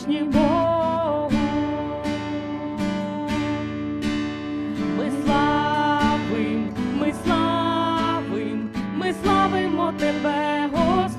вдячні Богу, ми славим, ми славим, ми славимо тебе, Господи.